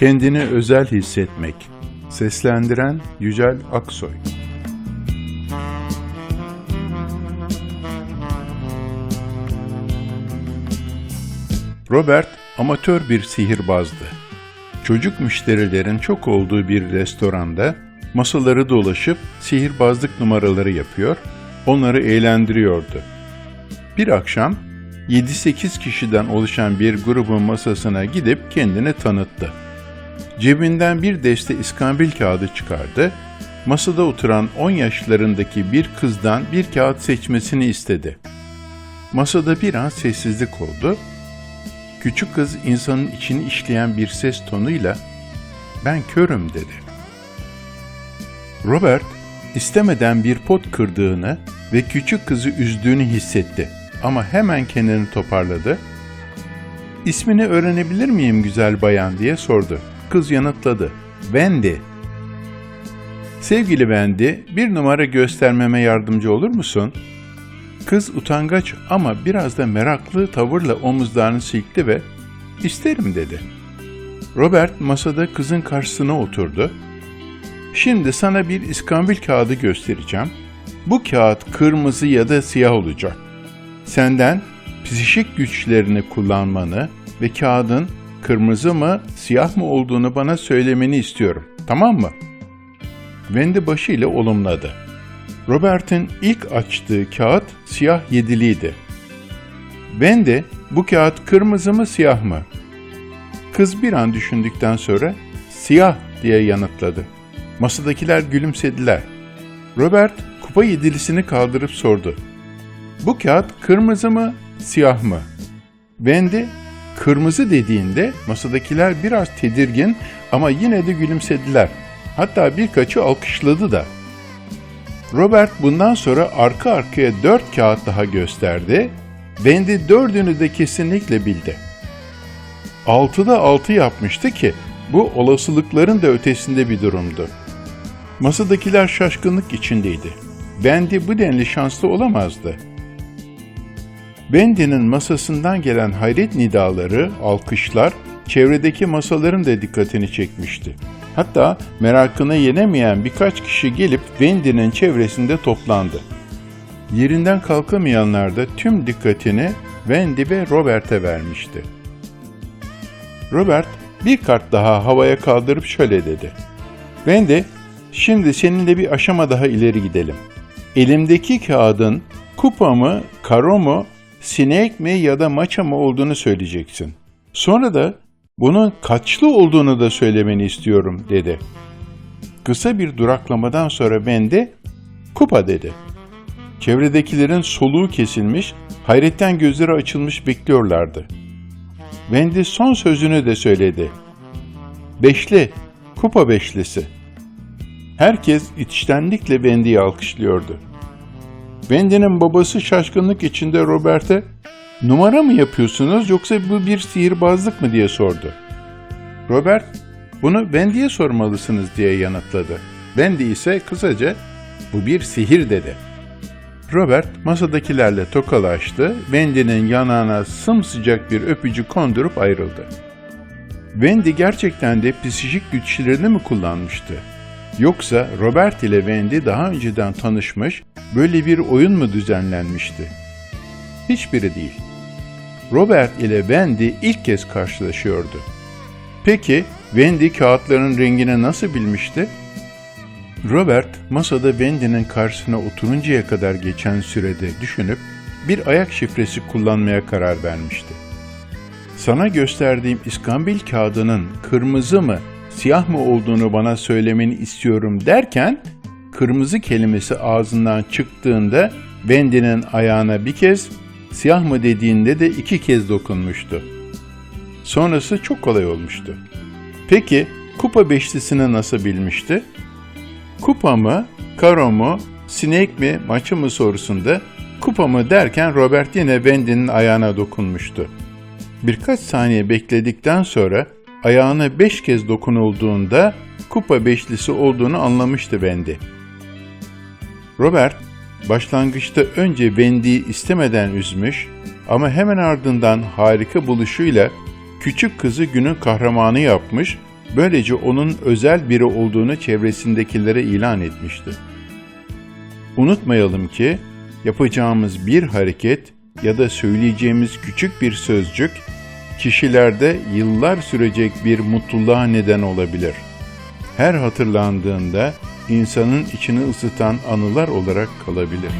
Kendini özel hissetmek. Seslendiren Yücel Aksoy. Robert amatör bir sihirbazdı. Çocuk müşterilerin çok olduğu bir restoranda masaları dolaşıp sihirbazlık numaraları yapıyor, onları eğlendiriyordu. Bir akşam 7-8 kişiden oluşan bir grubun masasına gidip kendini tanıttı. Cebinden bir deste iskambil kağıdı çıkardı, masada oturan 10 yaşlarındaki bir kızdan bir kağıt seçmesini istedi. Masada bir an sessizlik oldu. Küçük kız insanın içini işleyen bir ses tonuyla "Ben körüm." dedi. Robert istemeden bir pot kırdığını ve küçük kızı üzdüğünü hissetti ama hemen kendini toparladı. "İsmini öğrenebilir miyim güzel bayan?" diye sordu. Kız yanıtladı. "Wendy." Sevgili Wendy, bir numara göstermeme yardımcı olur musun? Kız utangaç ama biraz da meraklı tavırla omuzlarını silkti ve "İsterim." dedi. Robert masada kızın karşısına oturdu. Şimdi sana bir iskambil kağıdı göstereceğim. Bu kağıt kırmızı ya da siyah olacak. Senden psişik güçlerini kullanmanı ve kağıdın kırmızı mı siyah mı olduğunu bana söylemeni istiyorum. Tamam mı? Wendy başıyla olumladı. Robert'in ilk açtığı kağıt siyah yediliydi. Wendy, bu kağıt kırmızı mı siyah mı? Kız bir an düşündükten sonra siyah diye yanıtladı. Masadakiler gülümsediler. Robert kupa yedilisini kaldırıp sordu. Bu kağıt kırmızı mı, siyah mı? Wendy kırmızı dediğinde masadakiler biraz tedirgin ama yine de gülümsediler. Hatta birkaçı alkışladı da. Robert bundan sonra arka arkaya dört kağıt daha gösterdi. Wendy dördünü de kesinlikle bildi. Altıda altı yapmıştı ki bu olasılıkların da ötesinde bir durumdu. Masadakiler şaşkınlık içindeydi. Wendy bu denli şanslı olamazdı. Wendy'nin masasından gelen hayret nidaları, alkışlar, çevredeki masaların da dikkatini çekmişti. Hatta merakını yenemeyen birkaç kişi gelip Wendy'nin çevresinde toplandı. Yerinden kalkamayanlar da tüm dikkatini Wendy ve Robert'e vermişti. Robert bir kart daha havaya kaldırıp şöyle dedi. Wendy, şimdi seninle bir aşama daha ileri gidelim. Elimdeki kağıdın kupa mı, karo mu, sinek mi ya da maça mı olduğunu söyleyeceksin. Sonra da bunun kaçlı olduğunu da söylemeni istiyorum dedi. Kısa bir duraklamadan sonra ben de kupa dedi. Çevredekilerin soluğu kesilmiş, hayretten gözleri açılmış bekliyorlardı. Wendy son sözünü de söyledi. Beşli, kupa beşlisi. Herkes içtenlikle Wendy'yi alkışlıyordu. Wendy'nin babası şaşkınlık içinde Robert'e numara mı yapıyorsunuz yoksa bu bir sihirbazlık mı diye sordu. Robert, bunu Wendy'ye sormalısınız diye yanıtladı. Wendy ise kısaca bu bir sihir dedi. Robert masadakilerle tokalaştı, Wendy'nin yanağına sımsıcak bir öpücük kondurup ayrıldı. Wendy gerçekten de psikik güçlerini mi kullanmıştı? Yoksa Robert ile Wendy daha önceden tanışmış, böyle bir oyun mu düzenlenmişti? Hiçbiri değil. Robert ile Wendy ilk kez karşılaşıyordu. Peki Wendy kağıtların rengini nasıl bilmişti? Robert masada Wendy'nin karşısına oturuncaya kadar geçen sürede düşünüp bir ayak şifresi kullanmaya karar vermişti. Sana gösterdiğim iskambil kağıdının kırmızı mı, siyah mı olduğunu bana söylemeni istiyorum derken kırmızı kelimesi ağzından çıktığında Wendy'nin ayağına bir kez, siyah mı dediğinde de iki kez dokunmuştu. Sonrası çok kolay olmuştu. Peki kupa beşlisini nasıl bilmişti? Kupa mı, karo mu, sinek mi, maçı mı sorusunda kupa mı derken Robert yine Wendy'nin ayağına dokunmuştu. Birkaç saniye bekledikten sonra ayağına beş kez dokunulduğunda kupa beşlisi olduğunu anlamıştı Wendy. Robert, başlangıçta önce Wendy'yi istemeden üzmüş ama hemen ardından harika buluşuyla küçük kızı günün kahramanı yapmış Böylece onun özel biri olduğunu çevresindekilere ilan etmişti. Unutmayalım ki yapacağımız bir hareket ya da söyleyeceğimiz küçük bir sözcük kişilerde yıllar sürecek bir mutluluğa neden olabilir. Her hatırlandığında insanın içini ısıtan anılar olarak kalabilir.